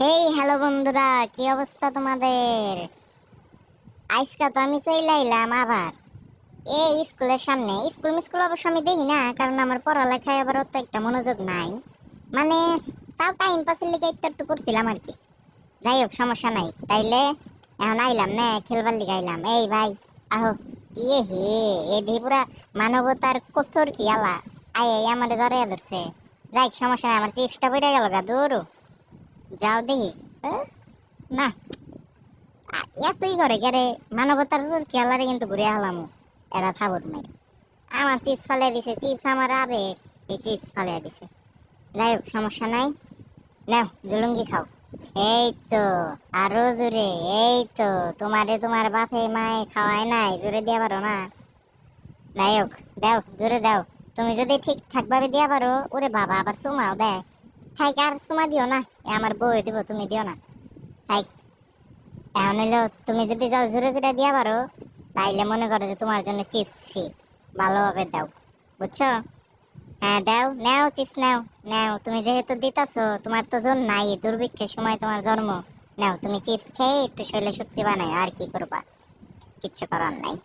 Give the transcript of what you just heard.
হেই, hello বন্ধুরা, কি অবস্থা তোমাদের? আজকা তো আমি চলে আইলাম আবার। এই স্কুলের সামনে, স্কুল মিস্কুল অবশ্য আমি দেখি না, কারণ আমার পড়ালেখায় আবার অত একটা মনোযোগ নাই। মানে তাও টাইম পাসের লিগে একটু একটু করছিলাম আর কি। যাই হোক, সমস্যা নাই। তাইলে এখন আইলাম না, খেলবার লিগে আইলাম। এই ভাই, আহো ইয়ে হে, এ দিয়ে পুরা মানবতার কোচর কি আলা। আয় আমার জরে ধরছে। যাই সমস্যা নাই, আমার চিপসটা বেড়ে গেল গা, দূর। যাও দেখি? না। এতই করে গেরে মানবতার জোর খেলারে কিন্তু ঘুরে হলাম এরা থাবর মেরে আমার চিপস ফালিয়ে দিছে চিপস আমার আবেগ। এই চিপস ফালিয়ে দিছে। যাই হোক, সমস্যা নাই। নাও, জুলুঙ্গি খাও। এই তো আরও জোরে এই তো তোমারে তোমার বাপে মায়ে খাওয়ায় নাই জোরে দিয়া পারো না। যাই হোক, দাও জোরে দাও। তুমি যদি ঠিকঠাক ভাবে দিয়া পারো ওরে বাবা আবার চুমাও দেয় থাইক, আর চুমা দিও না। এ আমার বউ দিব, তুমি দিও না। থাইক। এখন হইল তুমি যদি যাও জোরে করে দিয়া পারো, তাইলে মনে করো যে তোমার জন্য চিপস ফ্রি। ভালোভাবে দাও। বুঝছ? হ্যাঁ দাও। নাও, চিপস নাও। নাও, তুমি যেহেতু দিতাছো, তোমার তো জন নাই। দুর্ভিক্ষের সময় তোমার জন্ম। নাও, তুমি চিপস খেয়ে একটু শরীরে শক্তি বানায়, আর কি করবা? কিচ্ছু করার নাই।